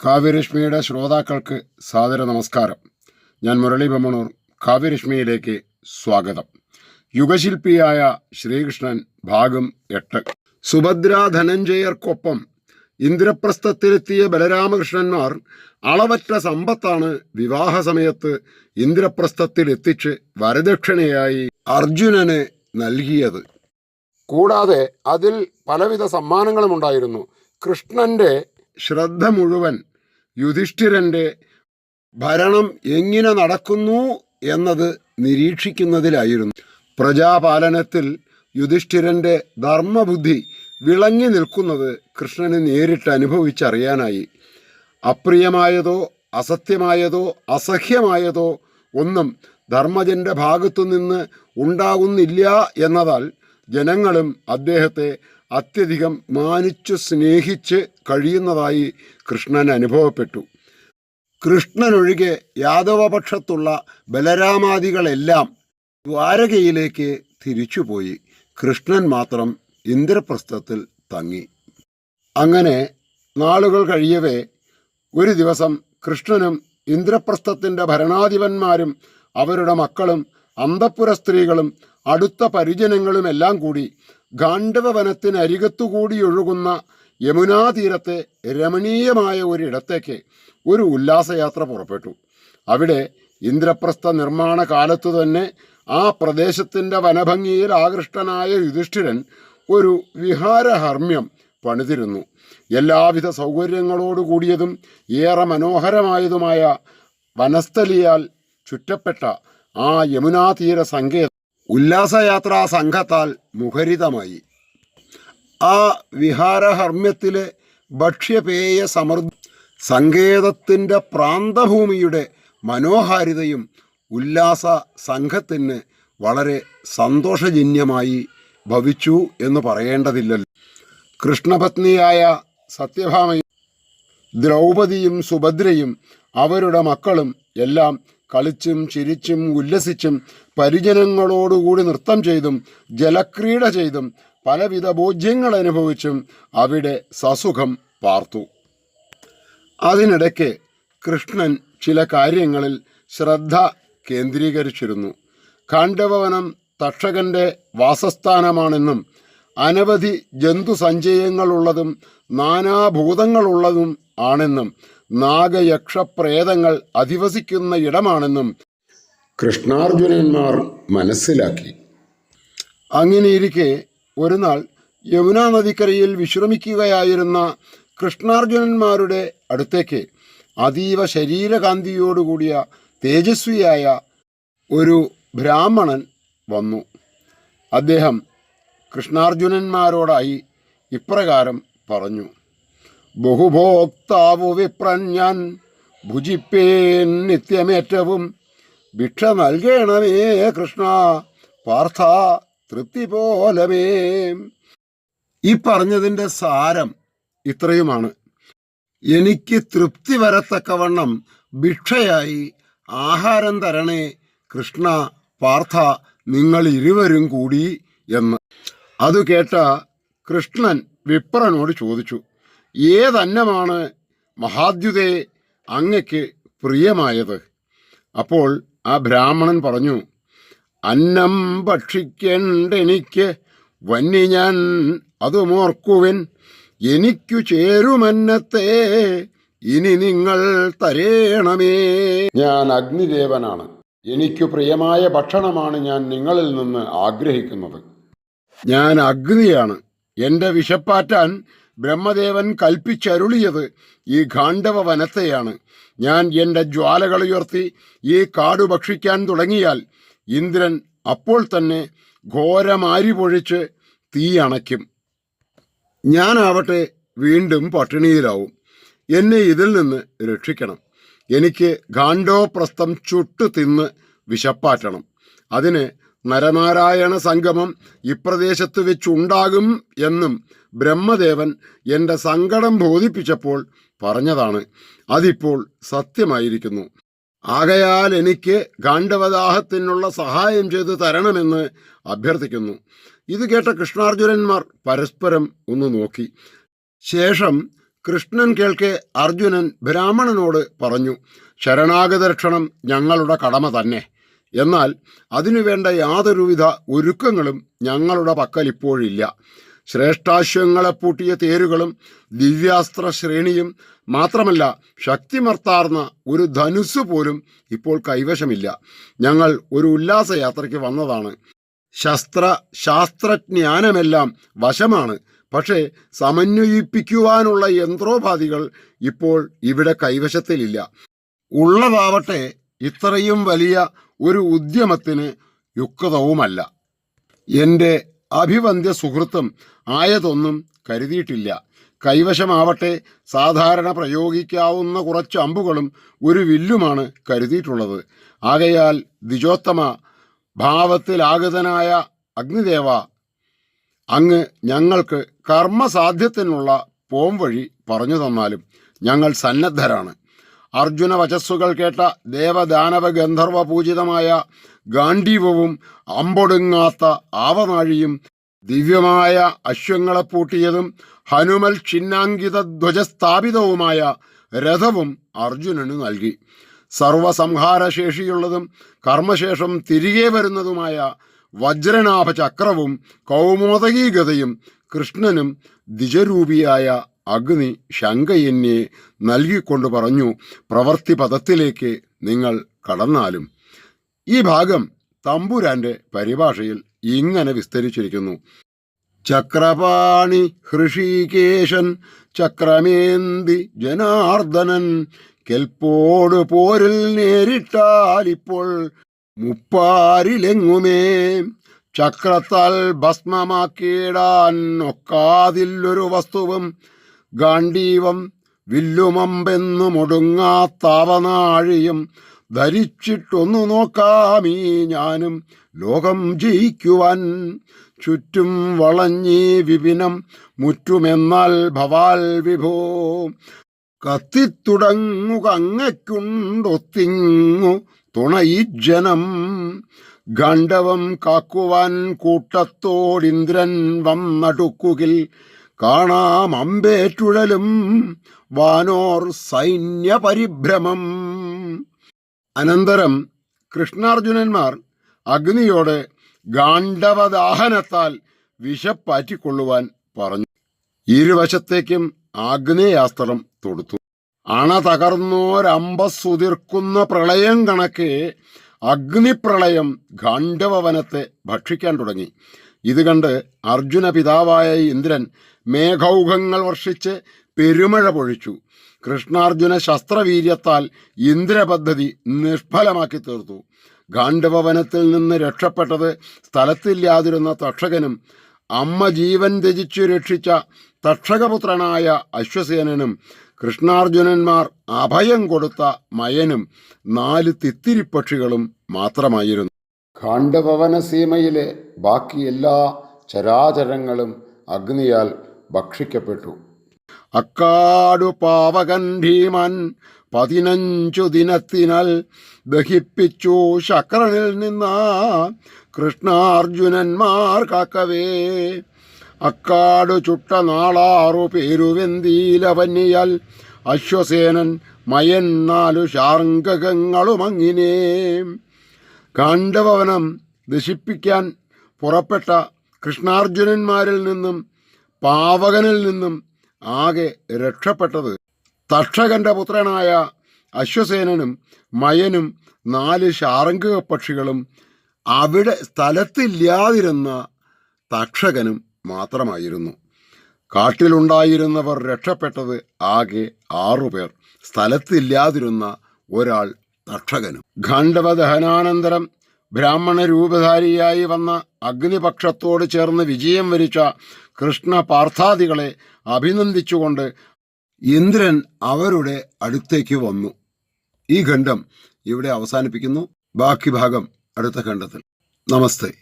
കാവ്യരശ്മിയുടെ ശ്രോതാക്കൾക്ക് സാദര നമസ്കാരം ഞാൻ മുരളി ബമ്മണൂർ കാവ്യരശ്മിയിലേക്ക് സ്വാഗതം. യുഗശില്പിയായ ശ്രീകൃഷ്ണൻ ഭാഗം എട്ട്. സുഭദ്ര ധനഞ്ജയർക്കൊപ്പം ഇന്ദ്രപ്രസ്ഥത്തിലെത്തിയ ബലരാമകൃഷ്ണന്മാർ അളവറ്റ സമ്പത്താണ് വിവാഹ സമയത്ത് ഇന്ദ്രപ്രസ്ഥത്തിൽ എത്തിച്ച് വരദക്ഷിണയായി അർജുനന് നൽകിയത്. കൂടാതെ അതിൽ പലവിധ സമ്മാനങ്ങളും ഉണ്ടായിരുന്നു കൃഷ്ണന്റെ ശ്രദ്ധ മുഴുവൻ യുധിഷ്ഠിരന്റെ ഭരണം എങ്ങനെ നടക്കുന്നു എന്നത് നിരീക്ഷിക്കുന്നതിലായിരുന്നു. പ്രജാപാലനത്തിൽ യുധിഷ്ഠിരന്റെ ധർമ്മബുദ്ധി വിളങ്ങി നിൽക്കുന്നത് കൃഷ്ണന് നേരിട്ട് അനുഭവിച്ചറിയാനായി. അപ്രിയമായതോ അസത്യമായതോ അസഹ്യമായതോ ഒന്നും ധർമ്മജന്റെ ഭാഗത്തുനിന്ന് ഉണ്ടാകുന്നില്ല എന്നതാൽ ജനങ്ങളും അദ്ദേഹത്തെ അത്യധികം മാനിച്ചു സ്നേഹിച്ച് കഴിയുന്നതായി കൃഷ്ണൻ അനുഭവപ്പെട്ടു. കൃഷ്ണനൊഴികെ യാദവപക്ഷത്തുള്ള ബലരാമാദികളെല്ലാം ദ്വാരകയിലേക്ക് തിരിച്ചുപോയി. കൃഷ്ണൻ മാത്രം ഇന്ദ്രപ്രസ്ഥത്തിൽ തങ്ങി. അങ്ങനെ നാളുകൾ കഴിയവേ ഒരു ദിവസം കൃഷ്ണനും ഇന്ദ്രപ്രസ്ഥത്തിന്റെ ഭരണാധിപന്മാരും അവരുടെ മക്കളും അന്തപ്പുര സ്ത്രീകളും അടുത്ത പരിജനങ്ങളും എല്ലാം കൂടി ഗാണ്ഡവ വനത്തിനരികത്തുകൂടി ഒഴുകുന്ന യമുനാതീരത്തെ രമണീയമായ ഒരിടത്തേക്ക് ഒരു ഉല്ലാസയാത്ര പുറപ്പെട്ടു. അവിടെ ഇന്ദ്രപ്രസ്ഥ നിർമ്മാണ കാലത്തു തന്നെ ആ പ്രദേശത്തിന്റെ വനഭംഗിയിൽ ആകൃഷ്ടനായ യുധിഷ്ഠിരൻ ഒരു വിഹാരഹർമ്മ്യം പണിതിരുന്നു. എല്ലാവിധ സൗകര്യങ്ങളോടുകൂടിയതും ഏറെ മനോഹരമായതുമായ വനസ്ഥലിയാൽ ചുറ്റപ്പെട്ട ആ യമുനാതീര സങ്കേതം ഉല്ലാസയാത്രാ സംഘത്താൽ മുഖരിതമായി. ആ വിഹാരഹർമ്മ്യത്തിലെ ഭക്ഷ്യപേയ സമൃദ്ധി സങ്കേതത്തിന്റെ പ്രാന്തഭൂമിയുടെ മനോഹാരിതയും ഉല്ലാസ സംഘത്തിന് വളരെ സന്തോഷജന്യമായി ഭവിച്ചു എന്ന് പറയേണ്ടതില്ലല്ലോ. കൃഷ്ണപത്നിയായ സത്യഭാമയും ദ്രൗപദിയും സുഭദ്രയും അവരുടെ മക്കളും എല്ലാം കളിച്ചും ചിരിച്ചും ഉല്ലസിച്ചും പരിജനങ്ങളോടുകൂടി നൃത്തം ചെയ്തും ജലക്രീഡ ചെയ്തും പലവിധ ബോധ്യങ്ങൾ അനുഭവിച്ചും അവിടെ സസുഖം പാർത്തു. അതിനിടയ്ക്ക് കൃഷ്ണൻ ചില കാര്യങ്ങളിൽ ശ്രദ്ധ കേന്ദ്രീകരിച്ചിരുന്നു. കാണ്ഡവവനം തക്ഷകന്റെ വാസസ്ഥാനമാണെന്നും അനവധി ജന്തുസഞ്ചയങ്ങളുള്ളതും നാനാഭൂതങ്ങളുള്ളതും ആണെന്നും നാഗയക്ഷപ്രേതങ്ങൾ അധിവസിക്കുന്ന ഇടമാണെന്നും കൃഷ്ണാർജുനന്മാർ മനസ്സിലാക്കി. അങ്ങനെയിരിക്കെ ഒരു നാൾ യമുനാ നദിക്കരയിൽ വിശ്രമിക്കുകയായിരുന്ന കൃഷ്ണാർജുനന്മാരുടെ അടുത്തേക്ക് അതീവ ശരീരകാന്തിയോടുകൂടിയ തേജസ്വിയായ ഒരു ബ്രാഹ്മണൻ വന്നു. അദ്ദേഹം കൃഷ്ണാർജുനന്മാരോടായി ഇപ്രകാരം പറഞ്ഞു. ബഹുഭോക്താവു വിപ്രൻ ഞാൻ ഭുജിപ്പേൻ നിത്യമേറ്റവും ഭിക്ഷ നൽകണമേ കൃഷ്ണ പാർത്ഥ തൃപ്തി പോലമേ. ഈ പറഞ്ഞതിന്റെ സാരം ഇത്രയുമാണ്. എനിക്ക് തൃപ്തി വരത്തക്കവണ്ണം ഭിക്ഷയായി ആഹാരം തരണേ കൃഷ്ണ പാർത്ഥ നിങ്ങൾ ഇരുവരും കൂടി എന്ന്. അത് കേട്ട കൃഷ്ണൻ വിപ്രനോട് ചോദിച്ചു. ഏതന്നമാണ് മഹാദ്യുതേ അങ്ങയ്ക്ക് പ്രിയമായത്? അപ്പോൾ ആ ബ്രാഹ്മണൻ പറഞ്ഞു അന്നം ഭക്ഷിക്കണ്ടെനിക്ക് വന്നി ഞാൻ അതുമോർക്കുവിൻ. എനിക്കു ചേരുമന്നത്തെ ഇനി നിങ്ങൾ തരേണമേ. ഞാൻ അഗ്നിദേവനാണ്. എനിക്കു പ്രിയമായ ഭക്ഷണമാണ് ഞാൻ നിങ്ങളിൽ നിന്ന് ആഗ്രഹിക്കുന്നത്. ഞാൻ അഗ്നിയാണ്. എന്റെ വിശപ്പാറ്റാൻ ബ്രഹ്മദേവൻ കൽപ്പിച്ചരുളിയത് ഈ ഗാണ്ഡവ വനത്തെയാണ്. ഞാൻ എന്റെ ജ്വാലകളുയർത്തി ഈ കാടു ഭക്ഷിക്കാൻ തുടങ്ങിയാൽ ഇന്ദ്രൻ അപ്പോൾ തന്നെ ഘോരമാരി പൊഴിച്ച് തീ അണയ്ക്കും. ഞാനാവട്ടെ വീണ്ടും പട്ടിണിയിലാവും. എന്നെ ഇതിൽ നിന്ന് രക്ഷിക്കണം. എനിക്ക് ഗാണ്ഡോപ്രസ്ഥം ചുട്ടു തിന്ന് വിശപ്പാറ്റണം. അതിന് നരനാരായണ സംഗമം ഇപ്രദേശത്ത് വെച്ചുണ്ടാകും എന്നും ബ്രഹ്മദേവൻ എന്റെ സങ്കടം ബോധിപ്പിച്ചപ്പോൾ പറഞ്ഞതാണ്. അതിപ്പോൾ സത്യമായിരിക്കുന്നു. ആകയാൽ എനിക്ക് ഗാണ്ഡവദാഹത്തിനുള്ള സഹായം ചെയ്ത് തരണമെന്ന് അഭ്യർത്ഥിക്കുന്നു. ഇത് കേട്ട കൃഷ്ണാർജുനന്മാർ പരസ്പരം ഒന്ന് നോക്കി. ശേഷം കൃഷ്ണൻ കേൾക്കെ അർജുനൻ ബ്രാഹ്മണനോട് പറഞ്ഞു ശരണാഗതരക്ഷണം ഞങ്ങളുടെ കടമ തന്നെ. എന്നാൽ അതിനുവേണ്ട യാതൊരുവിധ ഒരുക്കങ്ങളും ഞങ്ങളുടെ പക്കൽ ഇപ്പോഴില്ല. ശ്രേഷ്ഠാശ്വങ്ങളെ പൂട്ടിയ തേരുകളും ദിവ്യാസ്ത്ര ശ്രേണിയും മാത്രമല്ല ശക്തിമർത്താർന്ന ഒരു ധനുസ് പോലും ഇപ്പോൾ കൈവശമില്ല. ഞങ്ങൾ ഒരു ഉല്ലാസയാത്രയ്ക്ക് വന്നതാണ്. ശസ്ത്ര ശാസ്ത്രജ്ഞാനമെല്ലാം വശമാണ്. പക്ഷേ സമന്വയിപ്പിക്കുവാനുള്ള യന്ത്രോപാധികൾ ഇപ്പോൾ ഇവിടെ കൈവശത്തിലില്ല. ഉള്ളതാവട്ടെ ഇത്രയും വലിയ ഒരു ഉദ്യമത്തിന് യുക്തവുമല്ല. എന്റെ അഭിവന്ദ്യ സുഹൃത്തും ആയതൊന്നും കരുതിയിട്ടില്ല. കൈവശമാവട്ടെ സാധാരണ പ്രയോഗിക്കാവുന്ന കുറച്ച് അമ്പുകളും ഒരു വില്ലുമാണ് കരുതിയിട്ടുള്ളത്. ആകയാൽ ദ്വിജോത്തമ ഭാവത്തിലാഗതനായ അഗ്നിദേവ അങ്ങ് ഞങ്ങൾക്ക് കർമ്മസാധ്യത്തിനുള്ള പോംവഴി പറഞ്ഞു തന്നാലും ഞങ്ങൾ സന്നദ്ധരാണ്. അർജുന വചസ്സുകൾ കേട്ട ദേവദാനവ ഗന്ധർവ പൂജിതമായ ഗാന്ധീവവും അമ്പൊടുങ്ങാത്ത ആവനാഴിയും ദിവ്യമായ അശ്വങ്ങളെ പൂട്ടിയതും ഹനുമൽ ചിഹ്നാങ്കിത ധ്വജസ്ഥാപിതവുമായ രഥവും അർജുനന് നൽകി. സർവസംഹാരശേഷിയുള്ളതും കർമ്മശേഷം തിരികെ വരുന്നതുമായ വജ്രനാഭ ചക്രവും കൗമോദകീഗതയും കൃഷ്ണനും ദ്വിജരൂപിയായ അഗ്നി ശങ്കയന്യെ നൽകിക്കൊണ്ട് പറഞ്ഞു പ്രവൃത്തി പദത്തിലേക്ക് നിങ്ങൾ കടന്നാലും. ഈ ഭാഗം തമ്പുരാന്റെ പരിഭാഷയിൽ ഇങ്ങനെ വിസ്തരിച്ചിരിക്കുന്നു. ചക്രപാണി ഹൃഷികേശൻ ചക്രമേന്തി ജനാർദ്ദനൻ കെൽപ്പോട് പോരിൽ നേരിട്ടാലിപ്പോൾ മുപ്പാരിലെങ്ങുമേ? ചക്രത്താൽ ഭസ്മമാക്കിയിടാൻ ഒക്കാതില്ലൊരു വസ്തുവും ഗാണ്ഡീവം വില്ലുമമ്പെന്നു മുടുങ്ങാത്താവനാഴിയും ധരിച്ചിട്ടൊന്നു നോക്കാമീ ഞാനും ലോകം ജയിക്കുവാൻ. ചുറ്റും വളഞ്ഞീ വിപിനം മുറ്റുമെന്നാൽ ഭവാൽ വിഭോ. തുണയി ജനം. ഗണ്ഡവം കാക്കുവാൻ കൂട്ടത്തോടിന്ദ്രൻ വന്നടുക്കുകിൽ കാണാം അമ്പേറ്റുഴലും. വാനോർ സൈന്യപരിഭ്രമം അനന്തരം കൃഷ്ണാർജുനന്മാർ അഗ്നിയോട് ഗാണ്ഡവദാഹനത്താൽ വിഷപ്പാറ്റിക്കൊള്ളുവാൻ പറഞ്ഞു. ഇരുവശത്തേക്കും ആഗ്നേയാസ്ത്രം തൊടുത്തു. അണ തകർന്നോരമ്പസുതിർക്കുന്ന പ്രളയം കണക്കെ അഗ്നിപ്രളയം ഗാണ്ഡവവനത്തെ ഭക്ഷിക്കാൻ തുടങ്ങി. ഇത് കണ്ട് അർജുന പിതാവായ ഇന്ദ്രൻ മേഘൗഘങ്ങൾ വർഷിച്ച് പെരുമഴ പൊഴിച്ചു. കൃഷ്ണാർജുന ശസ്ത്രവീര്യത്താൽ ഇന്ദ്രപദ്ധതി നിഷ്ഫലമാക്കി തീർത്തു ഗാണ്ഡവവനത്തിൽ നിന്ന് രക്ഷപ്പെട്ടത് സ്ഥലത്തില്ലാതിരുന്ന തക്ഷകനും അമ്മ ജീവൻ ത്യജിച്ചു രക്ഷിച്ച തക്ഷകപുത്രനായ അശ്വസേനനും കൃഷ്ണാർജുനന്മാർ അഭയം കൊടുത്ത മയനും നാല് തിത്തിരിപ്പക്ഷികളും മാത്രമായിരുന്നു. ഖാണ്ഡഭവന സീമയിലെ ബാക്കി എല്ലാ ചരാചരങ്ങളും അഗ്നിയാൽ ഭക്ഷിക്കപ്പെട്ടു. അക്കാടു പാവകൻ ഭീമൻ പതിനഞ്ചു ദിനത്തിനാൽ ദഹിപ്പിച്ചു ശക്രനിൽ നിന്ന കൃഷ്ണാർജുനന്മാർ കാക്കവേ. അക്കാടു ചുട്ട നാളാറു പേരുവെന്തീലവന്നിയാൽ അശ്വസേനൻ മയൻ നാലു ശാർങ്കകങ്ങളുമങ്ങിനേ. കാണ്ഡവനം ദശിപ്പിക്കാൻ പുറപ്പെട്ട കൃഷ്ണാർജുനന്മാരിൽ നിന്നും പാവകനിൽ നിന്നും ആകെ രക്ഷപ്പെട്ടത് തക്ഷകന്റെ പുത്രനായ അശ്വസേനനും മയനും നാല് ശാർങ്ക പക്ഷികളും അവിടെ സ്ഥലത്തില്ലാതിരുന്ന തക്ഷകനും മാത്രമായിരുന്നു. കാട്ടിലുണ്ടായിരുന്നവർ രക്ഷപ്പെട്ടത് ആകെ ആറുപേർ സ്ഥലത്തില്ലാതിരുന്ന ഒരാൾ തക്ഷകനും. ഖണ്ഡവദഹനാനന്തരം ബ്രാഹ്മണ രൂപധാരിയായി വന്ന അഗ്നിപക്ഷത്തോട് ചേർന്ന് വിജയം വരിച്ച കൃഷ്ണ പാർത്ഥാദികളെ അഭിനന്ദിച്ചുകൊണ്ട് ഇന്ദ്രൻ അവരുടെ അടുത്തേക്ക് വന്നു. ഈ ഖണ്ഡം ഇവിടെ അവസാനിപ്പിക്കുന്നു. ബാക്കി ഭാഗം അടുത്ത ഖണ്ഡത്തിൽ. നമസ്തേ.